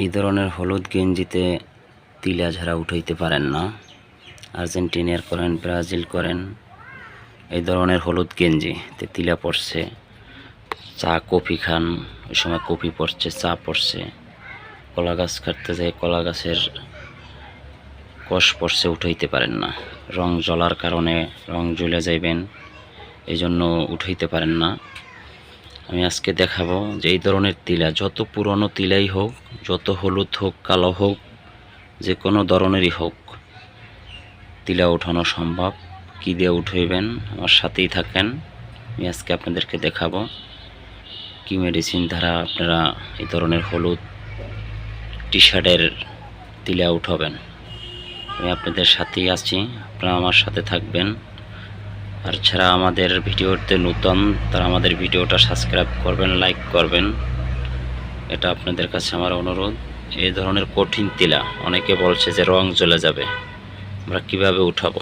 এই ধরনের হলুদ গেঞ্জিতে তিলা ঝাড়া উঠাইতে পারেন না। আর্জেন্টিনার করেন, ব্রাজিল করেন, এই ধরনের হলুদ গেঞ্জি তে তিলা পড়ছে চা, কফি খান, ওই সময় কফি পড়ছে চা পড়ছে কলা গাছ কাটতে যায়, কলা গাছের কষ পড়ছে উঠাইতে পারেন না। রং জ্বলার কারণে রং জ্বলে যাইবেন এই জন্য উঠাইতে পারেন না। আমি আজকে দেখাবো যে এই ধরনের তিলা, যত পুরনো তিলাই হোক, যত হলুদ হোক, কালো হোক, যে কোনো ধরনেরই হোক, তিলা উঠানো সম্ভব। কী দিয়ে উঠাইবেন আমার সাথেই থাকেন। আমি আজকে আপনাদেরকে দেখাবো কি মেডিসিন দ্বারা আপনারা এই ধরনের হলুদ টি শার্টের তিলা উঠাবেন। আমি আপনাদের সাথেই আছি। আপনারা আমার সাথে থাকবেন। আর ছাড়া আমাদের ভিডিওতে নতুন, তারা আমাদের ভিডিওটা সাবস্ক্রাইব করবেন, লাইক করবেন। এটা আপনাদের কাছে আমার অনুরোধ। এই ধরনের কঠিন তিলা, অনেকে বলছে যে রং চলে যাবে। আমরা কীভাবে উঠাবো?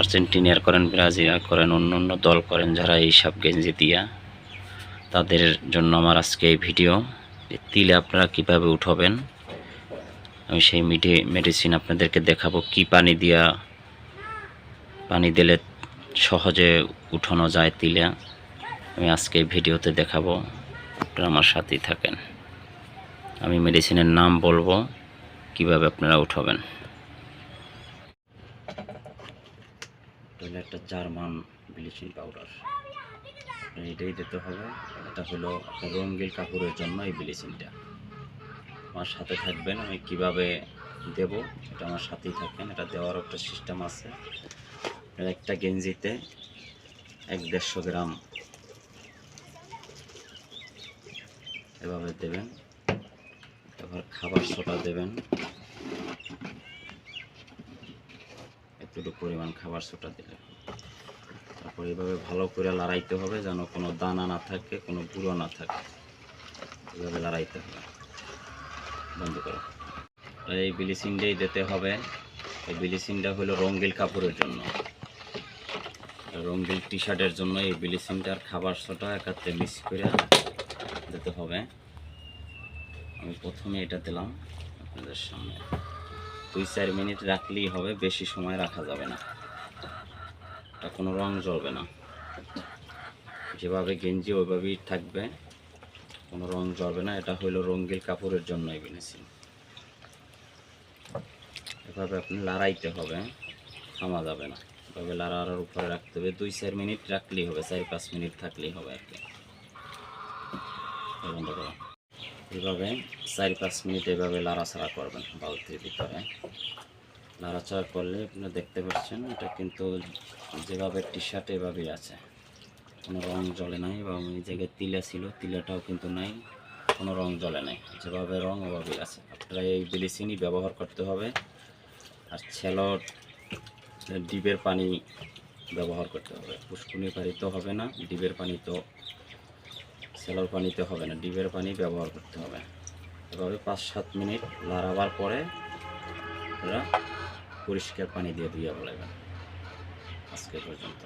আর্জেন্টিনিয়ার করেন ব্রাজিলিয়ার করেন, অন্য অন্য দল করেন যারা এইসব গেঞ্জি দিয়া, তাদের জন্য আমার আজকে এই ভিডিও। তিলে আপনারা কীভাবে উঠাবেন? আমি সেই মিডি, মেডিসিন আপনাদেরকে দেখাবো। কি পানি দিয়া, পানি দিলে সহজে উঠানো যায় তিলে। আমি আজকে ভিডিওতে দেখাবো, আপনারা আমার সাথেই থাকেন। আমি মেডিসিনের নাম বলব, কীভাবে আপনারা উঠাবেন। একটা জার্মান ব্লিচিং পাউডার। এটাই দিতে হবে। এটা হলো আপনার রঙ্গিল কাপড়ের জন্য এই ব্লিচিংটা। আমার সাথে থাকবেন, আমি কীভাবে দেব, এটা আমার সাথেই থাকবেন এটা দেওয়ার একটা সিস্টেম আছে। একটা গেঞ্জিতে এক দেড়শো গ্রাম এভাবে দেবেন। তারপর খাবার সোটা দেবেন। এতটুকু পরিমাণ খাবার সোটা দিলে। তারপর এভাবে ভালো করে লড়াইতে হবে যেন কোনো দানা না থাকে, কোনো গুঁড়ো না থাকে। এভাবে লড়াইতে হবে। বন্ধ করো। এই ব্লিচিংটাই দিতে হবে। এই ব্লিচিংটা হলো রঙ্গিল কাপড়ের জন্য। রঙ্গিল টি শার্টের জন্য এই ব্লিচিংটার খাবার সোটা একাত্রে মিক্স করে দিতে হবে। আমি প্রথমে এটা দিলাম আপনাদের সামনে। দুই, চার মিনিট রাখলেই হবে, বেশি সময় রাখা যাবে না। এটা কোনো রং জ্বলবে না। যেভাবে গেঞ্জি ওইভাবেই থাকবে, কোনো রং জ্বলবে না। এটা হইল রঙ্গিল কাপড়ের জন্য এই বিনেছি এভাবে আপনি লড়াইতে হবে, থামা যাবে না। এভাবে লড়ার উপরে রাখতে হবে। দুই, চার মিনিট রাখলেই হবে, চার, পাঁচ মিনিট থাকলেই হবে আর কি। এভাবে চার, পাঁচ মিনিট এভাবে লাড়াচাড়া করবেন বালতির ভিতরে। নাড়াচাড়া করলে আপনারা দেখতে পাচ্ছেন, এটা কিন্তু যেভাবে টি শার্ট এভাবেই আছে। কোনো রং জ্বলে নাই এবং এই জায়গায় তিলা ছিল, তিলাটাও কিন্তু নাই, কোনো রং জ্বলে নাই। যেভাবে রং, ওভাবেই আছে। আপনারা এই ব্লিচিংই ব্যবহার করতে হবে। আর ছেলর ডিবের পানি ব্যবহার করতে হবে। পুষ্কুনি পানি তো হবে না, ডিবের পানি তো সেলার পানিতে হবে না, ডিবের পানি ব্যবহার করতে হবে। এভাবে পাঁচ সাত মিনিট লাড়াবার পরে পরিষ্কার পানি দিয়ে ধুয়ে বলাইবেন আজকে পর্যন্ত।